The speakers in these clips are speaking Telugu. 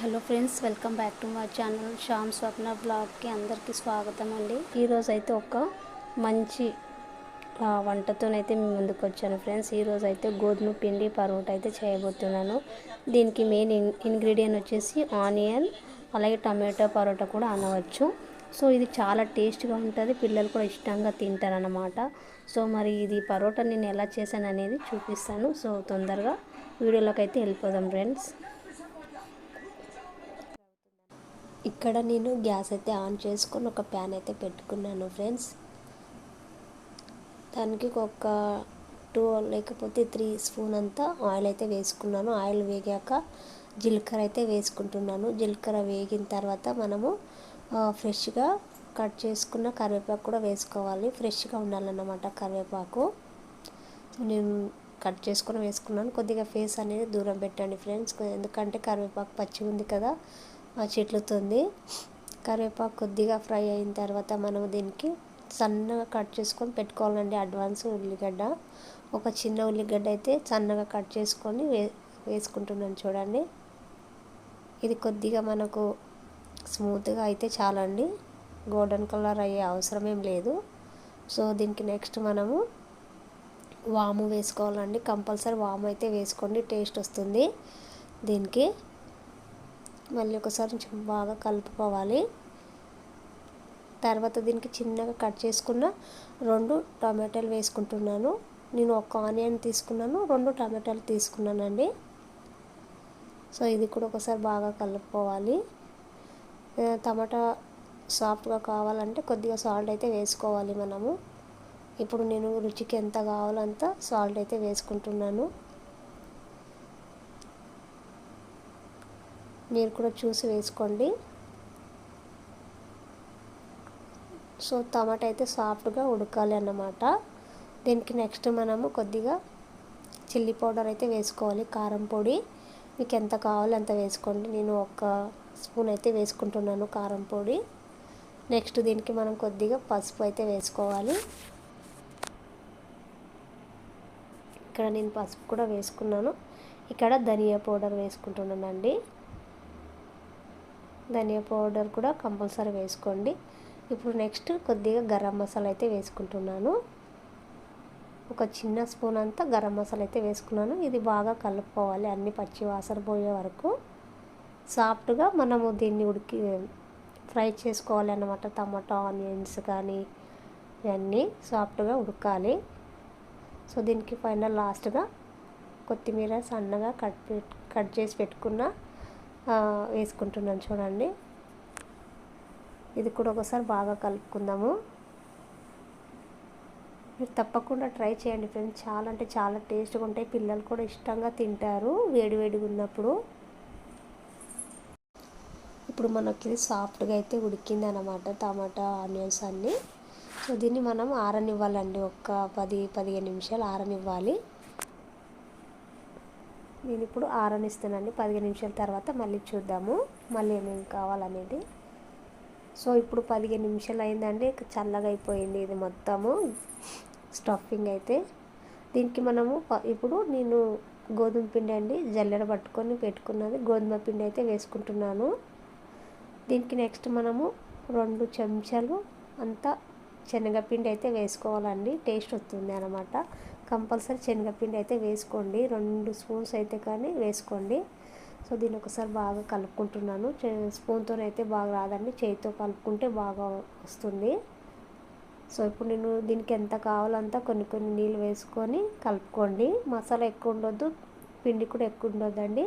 Hello friends welcome back to my channel Shyam Swapna బ్లాగ్కి అందరికీ స్వాగతం అండి. ఈరోజు అయితే ఒక మంచి వంటతోనైతే మీ ముందుకు వచ్చాను ఫ్రెండ్స్. ఈరోజు అయితే గోధుమ పిండి పరోటా అయితే చేయబోతున్నాను. దీనికి మెయిన్ ఇంగ్రీడియంట్ వచ్చేసి ఆనియన్ అలాగే టమాటో పరోటా కూడా అనవచ్చు. సో ఇది చాలా టేస్ట్గా ఉంటుంది పిల్లలు కూడా ఇష్టంగా తింటారనమాట సో మరి ఇది పరోటా నేను ఎలా చేశాను అనేది చూపిస్తాను. సో తొందరగా వీడియోలోకి అయితే వెళ్ళిపోదాం ఫ్రెండ్స్. ఇక్కడ నేను గ్యాస్ అయితే ఆన్ చేసుకొని ఒక ప్యాన్ అయితే పెట్టుకున్నాను ఫ్రెండ్స్. దానికి ఒక టూ లేకపోతే త్రీ స్పూన్ అంతా ఆయిల్ అయితే వేసుకున్నాను. ఆయిల్ వేగాక జీలకర్ర అయితే వేసుకుంటున్నాను. జీలకర్ర వేగిన తర్వాత మనము ఫ్రెష్గా కట్ చేసుకున్న కరివేపాకు కూడా వేసుకోవాలి. ఫ్రెష్గా ఉండాలన్నమాట కరివేపాకు. నేను కట్ చేసుకుని వేసుకున్నాను. కొద్దిగా ఫేస్ అనేది దూరం పెట్టండి ఫ్రెండ్స్. ఎందుకంటే కరివేపాకు పచ్చి ఉంది కదా. చెట్లుతుంది కరివేపాకు కొద్దిగా ఫ్రై అయిన తర్వాత మనం దీనికి సన్నగా కట్ చేసుకొని పెట్టుకోవాలండి. అడ్వాన్స్ ఉల్లిగడ్డ. ఒక చిన్న ఉల్లిగడ్డ అయితే సన్నగా కట్ చేసుకొని వే వేసుకుంటున్నాను చూడండి. ఇది కొద్దిగా మనకు స్మూత్గా అయితే చాలండి. గోల్డెన్ కలర్ అయ్యే అవసరం ఏం లేదు. సో దీనికి నెక్స్ట్ మనము వాము వేసుకోవాలండి. కంపల్సరీ వాము అయితే వేసుకోండి. టేస్ట్ వస్తుంది దీనికి. మళ్ళీ ఒకసారి బాగా కలుపుకోవాలి. తర్వాత దీనికి చిన్నగా కట్ చేసుకున్న రెండు టమాటాలు వేసుకుంటున్నాను. నేను ఒక ఆనియన్ తీసుకున్నాను రెండు టమాటాలు తీసుకున్నానండి. సో ఇది కూడా ఒకసారి బాగా కలుపుకోవాలి. టమాటా సాఫ్ట్గా కావాలంటే కొద్దిగా సాల్ట్ అయితే వేసుకోవాలి మనము. ఇప్పుడు నేను రుచికి ఎంత కావాలో అంత సాల్ట్ అయితే వేసుకుంటున్నాను. మీరు కూడా చూసి వేసుకోండి. సో టమాటా అయితే సాఫ్ట్గా ఉడకాలి అన్నమాట. దీనికి నెక్స్ట్ మనము కొద్దిగా చిల్లీ పౌడర్ అయితే వేసుకోవాలి కారం పొడి. మీకు ఎంత కావాలో అంత వేసుకోండి. నేను ఒక స్పూన్ అయితే వేసుకుంటున్నాను కారం పొడి. నెక్స్ట్ దీనికి మనం కొద్దిగా పసుపు అయితే వేసుకోవాలి. ఇక్కడ నేను పసుపు కూడా వేసుకున్నాను. ఇక్కడ ధనియా పౌడర్ వేసుకుంటున్నానండి. ధనియా పౌడర్ కూడా కంపల్సరీ వేసుకోండి. ఇప్పుడు నెక్స్ట్ కొద్దిగా గరం మసాలా అయితే వేసుకుంటున్నాను. ఒక చిన్న స్పూన్ అంతా గరం మసాలా అయితే వేసుకున్నాను. ఇది బాగా కలుపుకోవాలి. అన్ని పచ్చి వాసన పోయే వరకు. సాఫ్ట్గా మనము దీన్ని ఉడికి ఫ్రై చేసుకోవాలి అన్నమాట. టమాటా ఆనియన్స్ కానీ ఇవన్నీ సాఫ్ట్గా ఉడకాలి. సో దీనికి ఫైనల్ లాస్ట్గా కొత్తిమీర సన్నగా కట్ పెట్ కట్ చేసి పెట్టుకున్న వేసుకుంటున్నాను చూడండి. ఇది కూడా ఒకసారి బాగా కలుపుకుందాము. మీరు తప్పకుండా ట్రై చేయండి ఫ్రెండ్స్. చాలా అంటే చాలా టేస్ట్గా ఉంటాయి. పిల్లలు కూడా ఇష్టంగా తింటారు వేడివేడిగా ఉన్నప్పుడు. ఇప్పుడు మనకి ఇది సాఫ్ట్గా అయితే ఉడికింది అనమాట టమాటా ఆనియన్స్ అన్నీ. సో దీన్ని మనం ఆరనివ్వాలండి. ఒక్క పది పదిహేను నిమిషాలు ఆరనివ్వాలి. నేను ఇప్పుడు ఆరనిస్తున్నాను పదిహేను నిమిషాల తర్వాత మళ్ళీ చూద్దాము. మళ్ళీ ఏమేమి కావాలనేది. సో ఇప్పుడు పదిహేను నిమిషాలు అయిందండి. చల్లగా అయిపోయింది ఇది మొత్తము. స్టఫింగ్ అయితే. దీనికి మనము ప- ఇప్పుడు నేను గోధుమ పిండి అండి జల్లెడ పట్టుకొని పెట్టుకున్నది. గోధుమ పిండి అయితే వేసుకుంటున్నాను. దీనికి నెక్స్ట్ మనము రెండు చెంచాలు అంతా శనగపిండి అయితే వేసుకోవాలండి. టేస్ట్ వస్తుంది అనమాట కంపల్సరీ శనగపిండి అయితే వేసుకోండి. రెండు స్పూన్స్ అయితే కానీ వేసుకోండి. సో దీన్ని ఒకసారి బాగా కలుపుకుంటున్నాను. స్పూన్తో అయితే బాగా రాదండి. చేతితో కలుపుకుంటే బాగా వస్తుంది. సో ఇప్పుడు నేను దీనికి ఎంత కావాలంతా కొన్ని కొన్ని నీళ్ళు వేసుకొని కలుపుకోండి. మసాలా ఎక్కువ ఉండొద్దు. పిండి కూడా ఎక్కువ ఉండొద్దండి.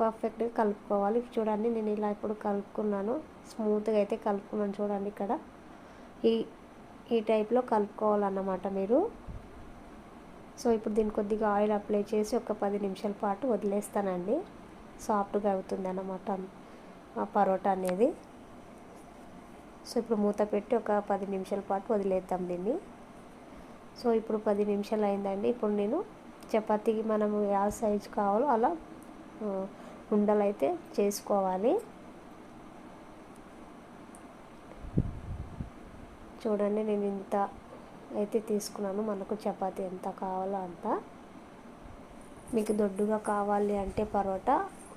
పర్ఫెక్ట్గా కలుపుకోవాలి. చూడండి నేను ఇలా ఇప్పుడు కలుపుకున్నాను. స్మూత్గా అయితే కలుపుకున్నాను. చూడండి ఇక్కడ. ఈ ఈ టైప్లో కలుపుకోవాలన్నమాట మీరు. సో ఇప్పుడు దీన్ని కొద్దిగా ఆయిల్ అప్లై చేసి ఒక పది నిమిషాల పాటు వదిలేస్తానండి. సాఫ్ట్గా అవుతుంది అన్నమాట పరోటా అనేది. సో ఇప్పుడు మూత పెట్టి ఒక పది నిమిషాల పాటు వదిలేద్దాం దీన్ని. సో ఇప్పుడు పది నిమిషాలు అయిందండి. ఇప్పుడు నేను చపాతీకి మనం ఏ సైజు కావాలో అలా ఉండలైతే ఉండలు అయితే చేసుకోవాలి. చూడండి నేను ఇంత అయితే తీసుకున్నాను. మనకు చపాతీ ఎంత కావాలో అంత. మీకు దొడ్డుగా కావాలి అంటే పరోటా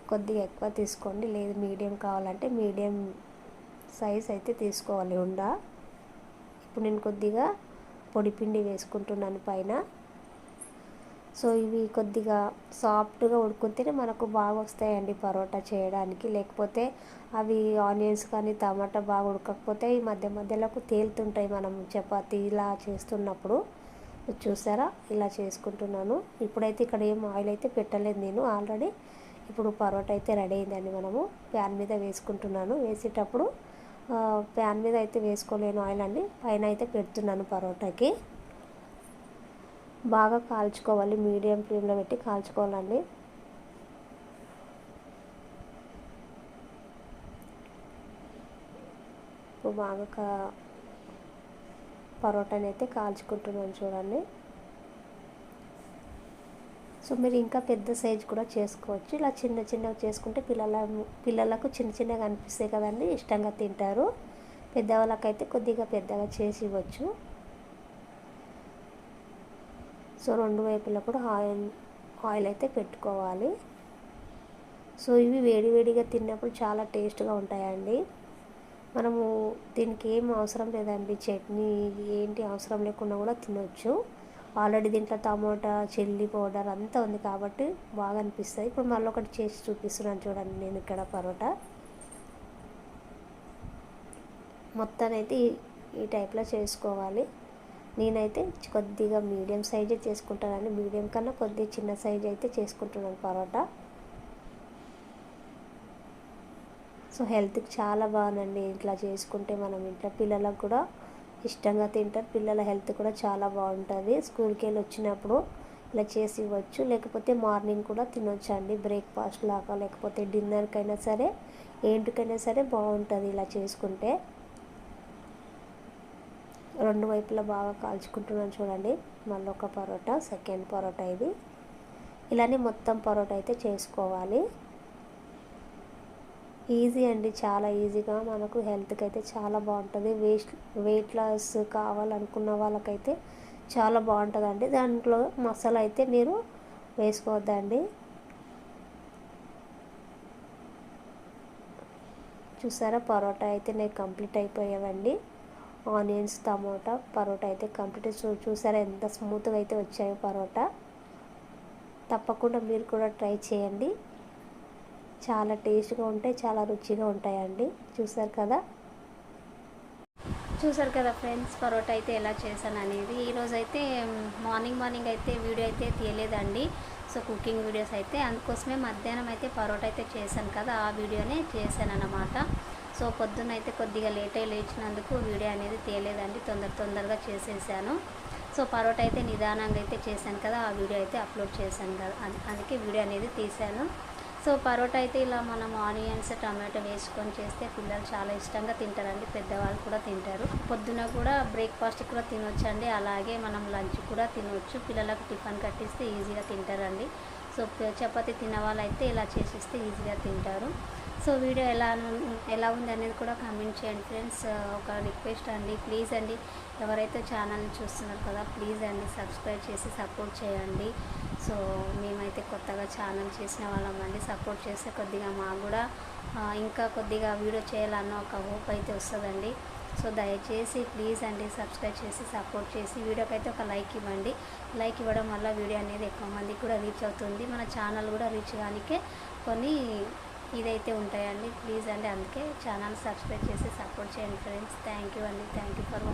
కొద్దిగా ఎక్కువ తీసుకోండి. లేదు మీడియం కావాలంటే మీడియం సైజ్ అయితే తీసుకోవాలి. ఉండ? ఇప్పుడు నేను కొద్దిగా పొడిపిండి వేసుకుంటున్నాను పైన. సో ఇవి కొద్దిగా సాఫ్ట్గా ఉడుకుతేనే మనకు బాగా వస్తాయండి పరోటా చేయడానికి. లేకపోతే అవి ఆనియన్స్ కానీ టమాటా బాగా ఉడకకపోతే ఈ మధ్య మధ్యలోకి తేలుతుంటాయి మనం చపాతి ఇలా చేస్తున్నప్పుడు. చూసారా? ఇలా చేసుకుంటున్నాను. ఇప్పుడైతే ఇక్కడ ఏం ఆయిల్ అయితే పెట్టలేదు నేను. ఆల్రెడీ ఇప్పుడు పరోటా అయితే రెడీ అయిందండి మనము. ప్యాన్ మీద వేసుకుంటున్నాను. వేసేటప్పుడు ప్యాన్ మీద అయితే వేసుకోలేను ఆయిల్ అండి. పైన అయితే పెడుతున్నాను పరోటాకి. బాగా కాల్చుకోవాలి మీడియం ఫ్లేమ్లో పెట్టి కాల్చుకోవాలండి. ఇప్పుడు బాగా కా పరోటాని అయితే కాల్చుకుంటున్నాను చూడండి. సో మీరు ఇంకా పెద్ద సైజ్ కూడా చేసుకోవచ్చు. ఇలా చిన్న చిన్నగా చేసుకుంటే పిల్లల పిల్లలకు చిన్న చిన్నగా అనిపిస్తాయి కదండి ఇష్టంగా తింటారు. పెద్దవాళ్ళకైతే కొద్దిగా పెద్దగా చేసి ఇవ్వచ్చు. సో రెండు వైపులా కూడా ఆయిల్ ఆయిల్ అయితే పెట్టుకోవాలి. సో ఇవి వేడివేడిగా తిన్నప్పుడు చాలా టేస్ట్గా ఉంటాయండి. మనము దీనికి ఏం అవసరం లేదండి. చట్నీ ఏంటి అవసరం లేకుండా కూడా తినవచ్చు ఆల్రెడీ దీంట్లో టమోటా చిల్లీ పౌడర్ అంతా ఉంది కాబట్టి బాగా అనిపిస్తుంది. ఇప్పుడు మళ్ళీ ఒకటి చేసి చూపిస్తున్నాను చూడండి నేను ఇక్కడ పరోటా. మొత్తానైతే ఈ టైప్లో చేసుకోవాలి. నేనైతే కొద్దిగా మీడియం సైజే చేసుకుంటానండి. మీడియం కన్నా కొద్దిగా చిన్న సైజ్ అయితే చేసుకుంటున్నాను పరోటా. సో హెల్త్కి చాలా బాగుందండి. ఇట్లా చేసుకుంటే మనం ఇంట్లో పిల్లలకు కూడా ఇష్టంగా తింటారు. పిల్లల హెల్త్ కూడా చాలా బాగుంటుంది. స్కూల్కి వెళ్ళి వచ్చినప్పుడు ఇలా చేసి ఇవ్వచ్చు. లేకపోతే మార్నింగ్ కూడా తినొచ్చండి. బ్రేక్ఫాస్ట్ లాగా లేకపోతే డిన్నర్కైనా సరే ఏంటికైనా సరే బాగుంటుంది ఇలా చేసుకుంటే. రెండు వైపులా బాగా కాల్చుకుంటున్నాను చూడండి. మళ్ళీ ఒక పరోటా సెకండ్ పరోటా ఇది. ఇలానే మొత్తం పరోటా అయితే చేసుకోవాలి. ఈజీ అండి చాలా ఈజీగా. మనకు హెల్త్కి అయితే చాలా బాగుంటుంది. వెయిట్ వెయిట్ లాస్ కావాలనుకున్న వాళ్ళకైతే చాలా బాగుంటుందండి. దాంట్లో మసాలా అయితే మీరు వేసుకోవద్దండి. చూసారా? పరోటా అయితే నేను కంప్లీట్ అయిపోయావండి. ఆనియన్స్ టమోటా పరోటా అయితే కంప్లీట్. చూ చూసారా ఎంత స్మూత్గా అయితే వచ్చాయో పరోటా. తప్పకుండా మీరు కూడా ట్రై చేయండి. చాలా టేస్ట్గా ఉంటాయి చాలా రుచిగా ఉంటాయండి. చూసారు కదా? చూసారు కదా ఫ్రెండ్స్ పరోటా అయితే ఎలా చేశాను అనేది. ఈరోజు అయితే మార్నింగ్ మార్నింగ్ అయితే వీడియో అయితే తీయలేదండి. సో కుకింగ్ వీడియోస్ అయితే. అందుకోసమే మధ్యాహ్నం అయితే పరోటా అయితే చేశాను కదా ఆ వీడియోనే చేశాను అన్నమాట సో పొద్దున్న అయితే కొద్దిగా లేట్ అయి లేచినందుకు వీడియో అనేది తేలేదండి. తొందర తొందరగా చేసేసాను. సో పరోటా అయితే నిదానంగా అయితే చేశాను కదా ఆ వీడియో అయితే అప్లోడ్ చేశాను కదా అందుకే వీడియో అనేది తీశాను. సో పరోటా అయితే ఇలా మనం ఆనియన్స్ టమాటో వేసుకొని చేస్తే పిల్లలు చాలా ఇష్టంగా తింటారండి పెద్దవాళ్ళు కూడా తింటారు. పొద్దున కూడా బ్రేక్ఫాస్ట్ కూడా తినొచ్చండి అలాగే మనం లంచ్ కూడా తినవచ్చు పిల్లలకు టిఫిన్ కట్టిస్తే ఈజీగా తింటారండి. సో చపాతి తిన్న వాళ్ళైతే ఇలా చేసిస్తే ఈజీగా తింటారు. సో వీడియో ఎలా ఎలా ఉంది అనేది కూడా కామెంట్ చేయండి. ఫ్రెండ్స్ ఒక రిక్వెస్ట్ అండి. ప్లీజ్ అండి ఎవరైతే ఛానల్ని చూస్తున్నారు కదా ప్లీజ్ అండి సబ్స్క్రైబ్ చేసి సపోర్ట్ చేయండి. సో మేమైతే కొత్తగా ఛానల్ చేసిన వాళ్ళం అండి. సపోర్ట్ చేస్తే కొద్దిగా మాకు కూడా ఇంకా కొద్దిగా వీడియో చేయాలన్న ఒక హోప్ అయితే వస్తుందండి. సో దయచేసి ప్లీజ్ అండి సబ్స్క్రైబ్ చేసి సపోర్ట్ చేసి వీడియోకి అయితే ఒక లైక్ ఇవ్వండి. లైక్ ఇవ్వడం వల్ల వీడియో అనేది ఎక్కువ మందికి కూడా రీచ్ అవుతుంది. మన ఛానల్ కూడా రీచ్ కానికే కొన్ని ఇదైతే ఉంటాయండి. ప్లీజ్ అండి అందుకే ఛానల్ సబ్స్క్రైబ్ చేసి సపోర్ట్ చేయండి ఫ్రెండ్స్. థ్యాంక్ యూ అండి. Thank you for